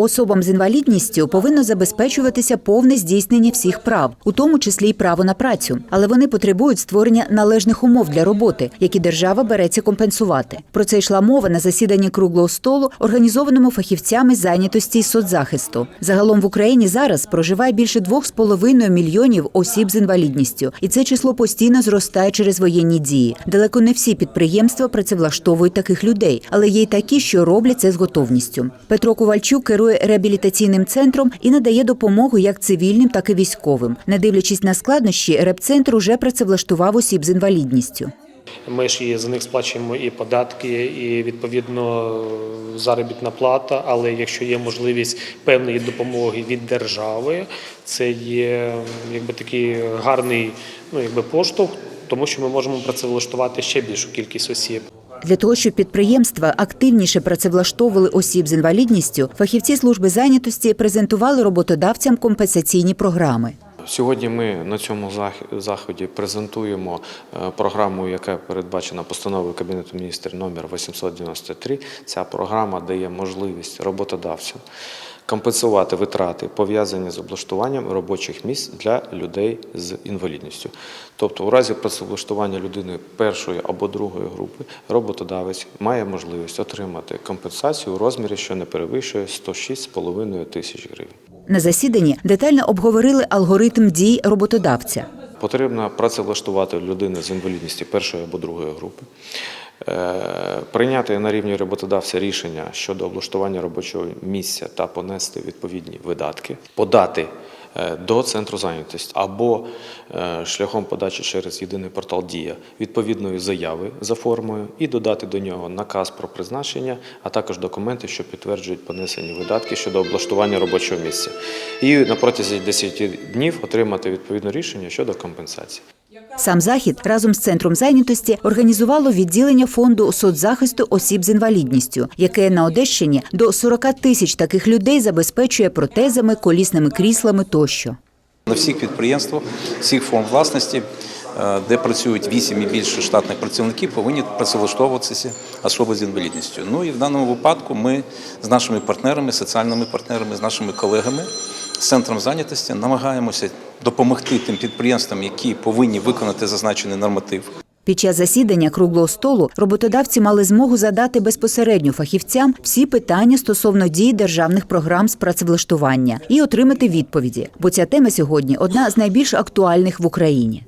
Особам з інвалідністю повинно забезпечуватися повне здійснення всіх прав, у тому числі й право на працю. Але вони потребують створення належних умов для роботи, які держава береться компенсувати. Про це йшла мова на засіданні круглого столу, організованому фахівцями зайнятості і соцзахисту. Загалом в Україні зараз проживає більше 2,5 мільйонів осіб з інвалідністю, і це число постійно зростає через воєнні дії. Далеко не всі підприємства працевлаштовують таких людей, але є й такі, що роблять це з готовністю. Петро Ковальчук керує реабілітаційним центром і надає допомогу як цивільним, так і військовим. Не дивлячись на складнощі, репцентр уже працевлаштував осіб з інвалідністю. Ми ж і за них сплачуємо і податки, і відповідно заробітна плата. Але якщо є можливість певної допомоги від держави, це є якби такий гарний ну якби поштовх, тому що ми можемо працевлаштувати ще більшу кількість осіб. Для того, щоб підприємства активніше працевлаштовували осіб з інвалідністю, фахівці служби зайнятості презентували роботодавцям компенсаційні програми. Сьогодні ми на цьому зах- заході презентуємо е, програму, яка передбачена постановою Кабінету міністрів номер 893. Ця програма дає можливість роботодавцям компенсувати витрати, пов'язані з облаштуванням робочих місць для людей з інвалідністю. Тобто, у разі працевлаштування людини першої або другої групи, роботодавець має можливість отримати компенсацію у розмірі, що не перевищує 106,5 тисяч гривень. На засіданні детально обговорили алгоритм дій роботодавця. Потрібно працевлаштувати людину з інвалідністю першої або другої групи, Е, прийняти на рівні роботодавця рішення щодо облаштування робочого місця та понести відповідні видатки, подати до центру зайнятості або е, шляхом подачі через єдиний портал Дія відповідної заяви за формою і додати до нього наказ про призначення, а також документи, що підтверджують понесені видатки щодо облаштування робочого місця. І на протязі 10 днів отримати відповідне рішення щодо компенсації. Сам захід разом з центром зайнятості організувало відділення фонду соцзахисту осіб з інвалідністю, яке на Одещині до 40 тисяч таких людей забезпечує протезами, колісними кріслами тощо. На всіх підприємствах, всіх форм власності, е, де працюють 8 і більше штатних працівників, повинні працевлаштовуватися особи з інвалідністю. Ну і в даному випадку ми з нашими партнерами, соціальними партнерами, з нашими колегами з центром зайнятості намагаємося допомогти тим підприємствам, які повинні виконати зазначений норматив. Під час засідання круглого столу роботодавці мали змогу задати безпосередньо фахівцям всі питання стосовно дій державних програм з працевлаштування і отримати відповіді. Бо ця тема сьогодні одна з найбільш актуальних в Україні.